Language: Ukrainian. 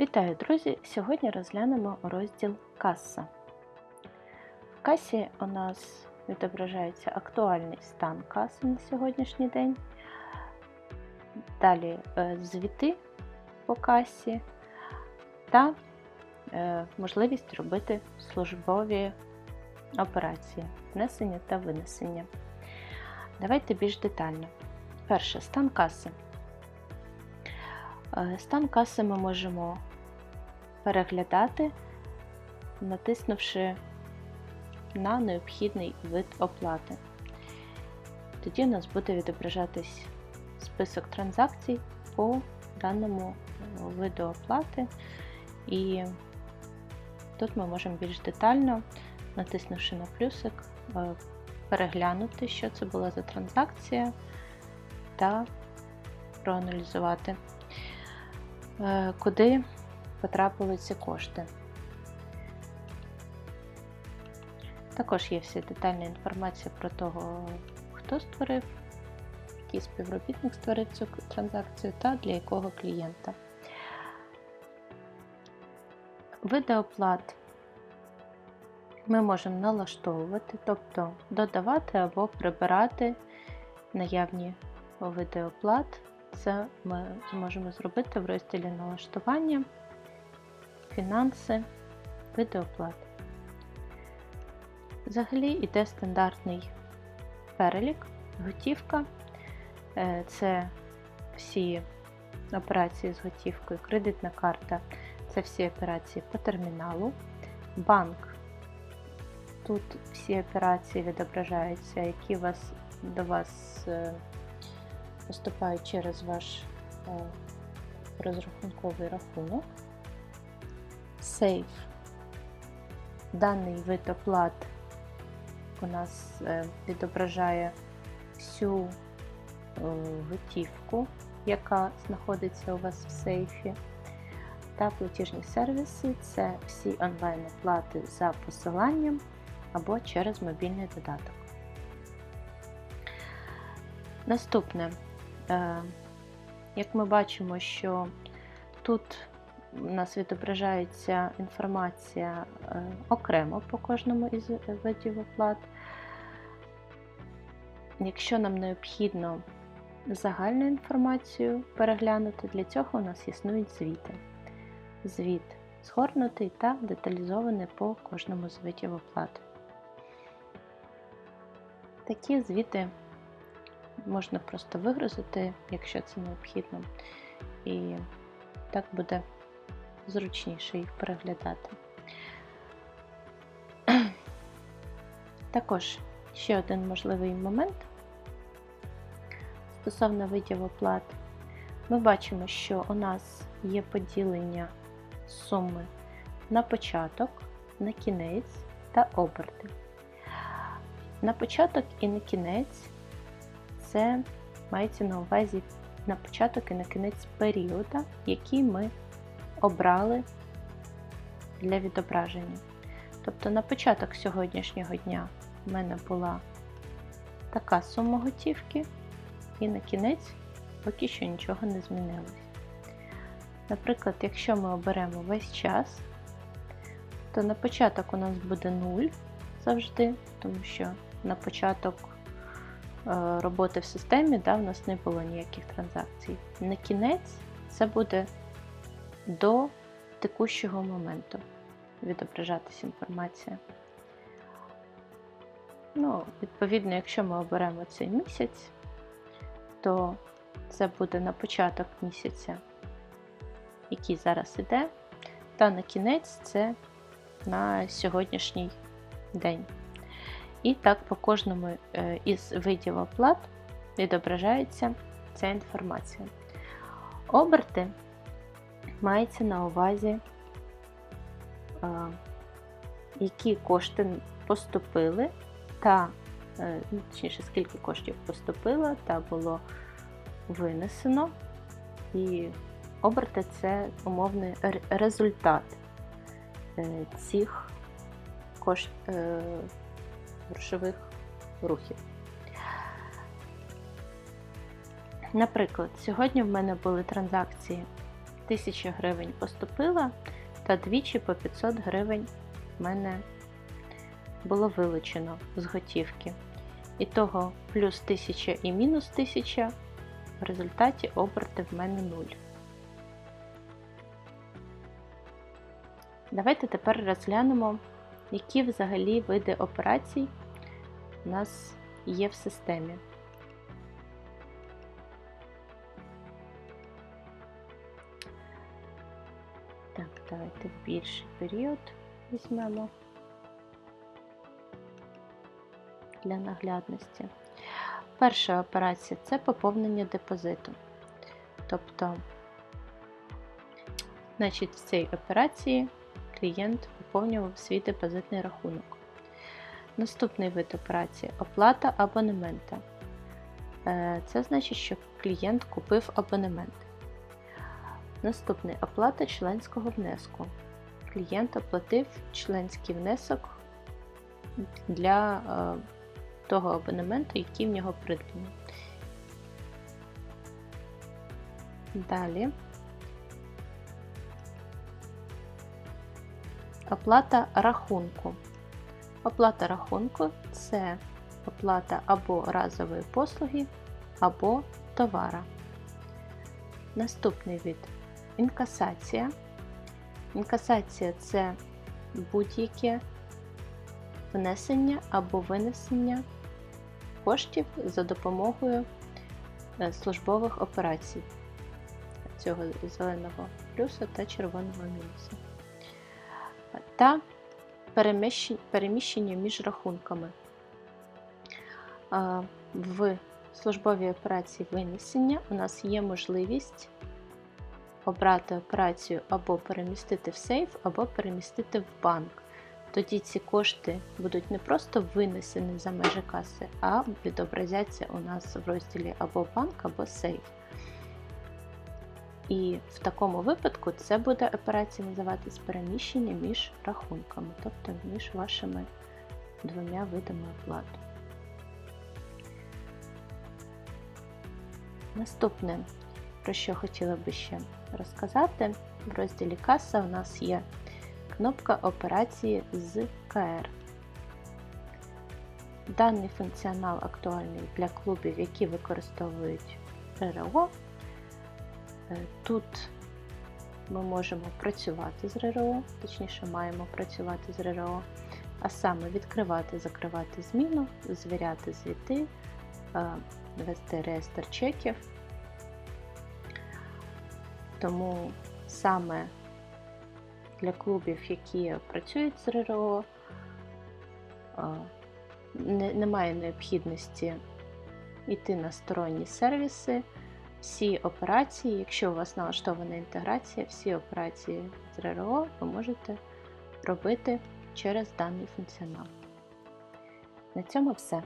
Вітаю, друзі! Сьогодні розглянемо розділ Каса. В касі у нас відображається актуальний стан каси на сьогоднішній день. Далі е, звіти по касі та е, можливість робити службові операції внесення та винесення. Давайте більш детально. Перше, стан каси. Е, Стан каси ми можемо переглядати, натиснувши на необхідний вид оплати. Тоді у нас буде відображатись список транзакцій по даному виду оплати, і тут ми можемо більш детально, натиснувши на плюсик, е, переглянути, що це була за транзакція, та проаналізувати е, куди потрапили ці кошти. Також є вся детальна інформація про того, хто створив, який співробітник створив цю транзакцію та для якого клієнта. Види оплат ми можемо налаштовувати, тобто додавати або прибирати наявні види оплат. Це ми зможемо зробити в розділі налаштування, фінанси, види оплат. Взагалі йде стандартний перелік, готівка. Е, Це всі операції з готівкою, кредитна карта, це всі операції по терміналу, банк. Тут всі операції відображаються, які вас, до вас е, поступають через ваш е, розрахунковий рахунок. Сейф. Даний вид оплат у нас е, відображає всю е, готівку, яка знаходиться у вас в сейфі. Та платіжні сервіси це всі онлайн-оплати за посиланням або через мобільний додаток. Наступне, е, як ми бачимо, що тут у нас відображається інформація е, окремо по кожному із видів оплат. Якщо нам необхідно загальну інформацію переглянути, для цього у нас існують звіти. Звіт згорнутий та деталізований по кожному з видів оплат. Такі звіти можна просто вигрузити, якщо це необхідно, і так буде зручніше їх переглядати. Також ще один можливий момент стосовно видів оплат. Ми бачимо, що у нас є поділення суми на початок, на кінець та оберти. На початок і на кінець це мається на увазі на початок і на кінець періоду, який ми обрали для відображення. Тобто на початок сьогоднішнього дня в мене була така сума готівки, і на кінець поки що нічого не змінилось. Наприклад, якщо ми оберемо весь час, то на початок у нас буде 0 завжди, тому що на початок е, роботи в системі да, в нас не було ніяких транзакцій. На кінець це буде до текущого моменту відображатись інформація. Ну, Відповідно, якщо ми оберемо цей місяць, то це буде на початок місяця, який зараз іде, та на кінець це на сьогоднішній день. І так по кожному е, із видів оплат відображається ця інформація. Оберти мається на увазі, які кошти поступили, та, е, ну, точніше, скільки коштів поступило та було винесено. І оберти це умовний результат е, цих кошт, грошових рухів. Наприклад, сьогодні в мене були транзакції 1000 гривень поступила, та двічі по 500 гривень в мене було вилучено з готівки. І того плюс 1000 і мінус 1000 в результаті оберти в мене 0. Давайте тепер розглянемо, які взагалі види операцій у нас є в системі. Давайте більший період візьмемо для наглядності. Перша операція це поповнення депозиту. Тобто, значить, в цій операції клієнт поповнював свій депозитний рахунок. Наступний вид операції оплата абонемента. Е, Це значить, що клієнт купив абонемент. Наступний оплата членського внеску. Клієнт оплатив членський внесок для е, того абонементу, який в нього придбаний. Далі оплата рахунку. Оплата рахунку це оплата або разової послуги, або товара. Наступний від інкасація. Інкасація це будь-яке внесення або винесення коштів за допомогою е, службових операцій цього зеленого плюса та червоного мінуса. Та переміщення між рахунками. В службовій операції винесення у нас є можливість обрати операцію або перемістити в сейф, або перемістити в банк. Тоді ці кошти будуть не просто винесені за межі каси, а відобразяться у нас в розділі або банк, або сейф. І в такому випадку це буде операція називатись переміщення між рахунками, тобто між вашими двома видами оплати. Наступне, про що хотіла би ще розказати, в розділі каса у нас є кнопка операції з КР. Даний функціонал актуальний для клубів, які використовують РРО. Е, тут ми можемо працювати з РРО, точніше, маємо працювати з РРО, а саме відкривати, закривати зміну, звіряти звіти, е, вести реєстр чеків. Тому саме для клубів, які працюють з РРО, немає необхідності йти на сторонні сервіси. Всі операції, якщо у вас налаштована інтеграція, всі операції з РРО ви можете робити через даний функціонал. На цьому все.